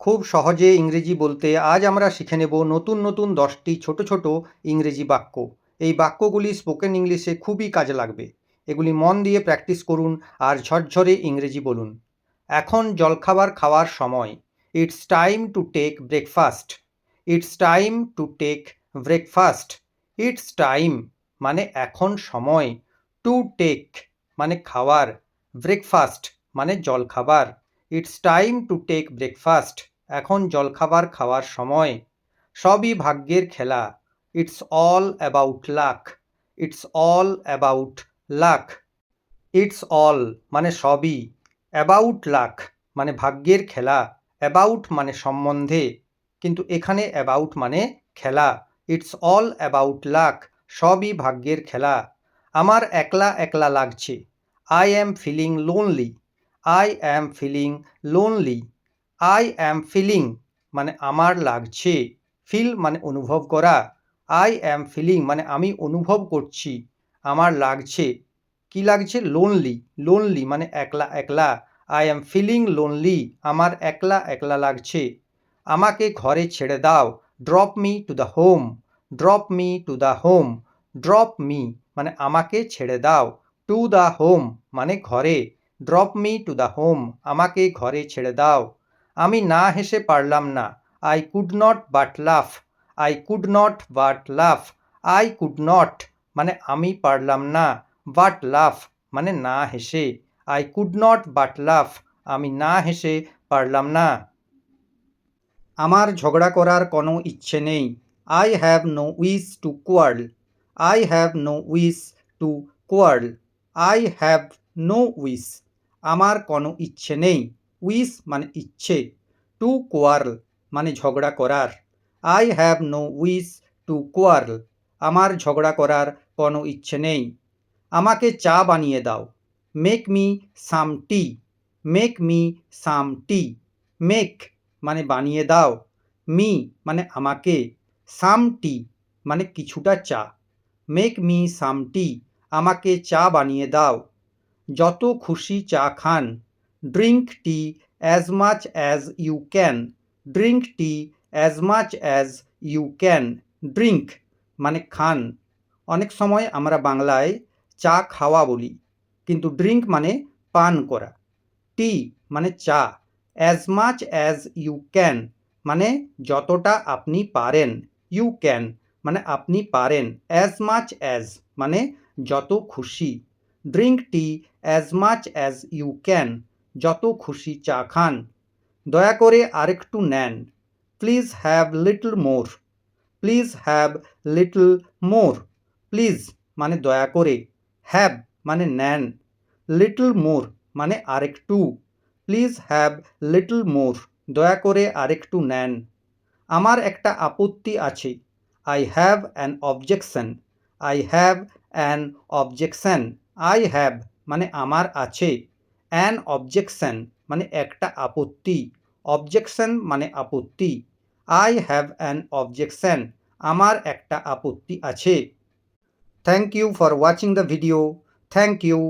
খুব সহজে ইংরেজি বলতে আজ আমরা শিখে নেব নতুন নতুন দশটি ছোট ছোট ইংরেজি বাক্য। এই বাক্যগুলি স্পোকেন ইংলিশে খুবই কাজে লাগবে। এগুলি মন দিয়ে প্র্যাকটিস করুন আর ঝরঝরে ইংরেজি বলুন। এখন জলখাবার খাওয়ার সময়। It's time to take breakfast it's time to take breakfast it's time মানে এখন সময়। টু টেক মানে খাওয়ার। ব্রেকফাস্ট মানে জলখাবার। It's time to take breakfast এখন জলখাবার খাওয়ার সময়। সবই ভাগ্যের খেলা। It's all about luck it's all about luck it's all মানে সবই। অ্যাবাউট লাক মানে ভাগ্যের খেলা। অ্যাবাউট মানে সম্বন্ধে। কিন্তু এখানে অ্যাবাউট মানে খেলা। ইটস অল অ্যাবাউট লাক সবই ভাগ্যের খেলা। আমার একলা একলা লাগছে। I am feeling lonely I am feeling lonely I am feeling মানে আমার লাগছে। ফিল মানে অনুভব করা। আই অ্যাম ফিলিং মানে আমি অনুভব করছি। আমার লাগছে। কি লাগছে? লোনলি লোনলি মানে একলা একলা। আই অ্যাম ফিলিং লোনলি আমার একলা একলা লাগছে। আমাকে ঘরে ছেড়ে দাও। Drop me to the home drop me to the home drop me মানে আমাকে ছেড়ে দাও। টু দ্য হোম মানে ঘরে। Drop me to the home আমাকে ঘরে ছেড়ে দাও। আমি না হেসে পারলাম না। I could not but laugh I could not but laugh I could not মানে আমি পারলাম না। বাট লাফ মানে না হেসে। আই কুড নট বাট লাফ আমি না হেসে পারলাম না। আমার ঝগড়া করার কোনো ইচ্ছে নেই। I have no wish to quarrel I have no wish to quarrel I have no wish আমার কোনো ইচ্ছে নেই। উইস মানে ইচ্ছে। টু কোয়ার্ল মানে ঝগড়া করার। I have no wish to quarrel. আমার ঝগড়া করার কোনো ইচ্ছে নেই। আমাকে চা বানিয়ে দাও। Make me some tea. Make me some tea. Make মানে বানিয়ে দাও। মি মানে আমাকে। সাম টি মানে কিছুটা চা। Make me some tea. আমাকে চা বানিয়ে দাও। যত খুশি চা খান। Drink tea as much as you can drink tea as much as you can drink মানে খান। অনেক সময় আমরা বাংলায় চা খাওয়া বলি, কিন্তু ড্রিঙ্ক মানে পান করা। টি মানে চা। As much as you can মানে যতটা আপনি পারেন। ইউ ক্যান মানে আপনি পারেন। অ্যাজ মাচ অ্যাজ মানে যত খুশি। Drink tea as much as you can যত খুশি চা খান। দয়া করে আরেকটু নেন। Please have little more please have little more please মানে দয়া করে। হ্যাভ মানে নেন। লিটল মোর মানে আরেকটু। প্লিজ হ্যাভ লিটল মোর দয়া করে আরেকটু নেন। আমার একটা আপত্তি আছে। I have an objection I have an objection I have মানে আমার আছে। অ্যান অবজেকশন মানে একটা আপত্তি। অবজেকশন মানে আপত্তি। আই হ্যাভ অ্যান অবজেকশন আমার একটা আপত্তি আছে। Thank you for watching the video thank you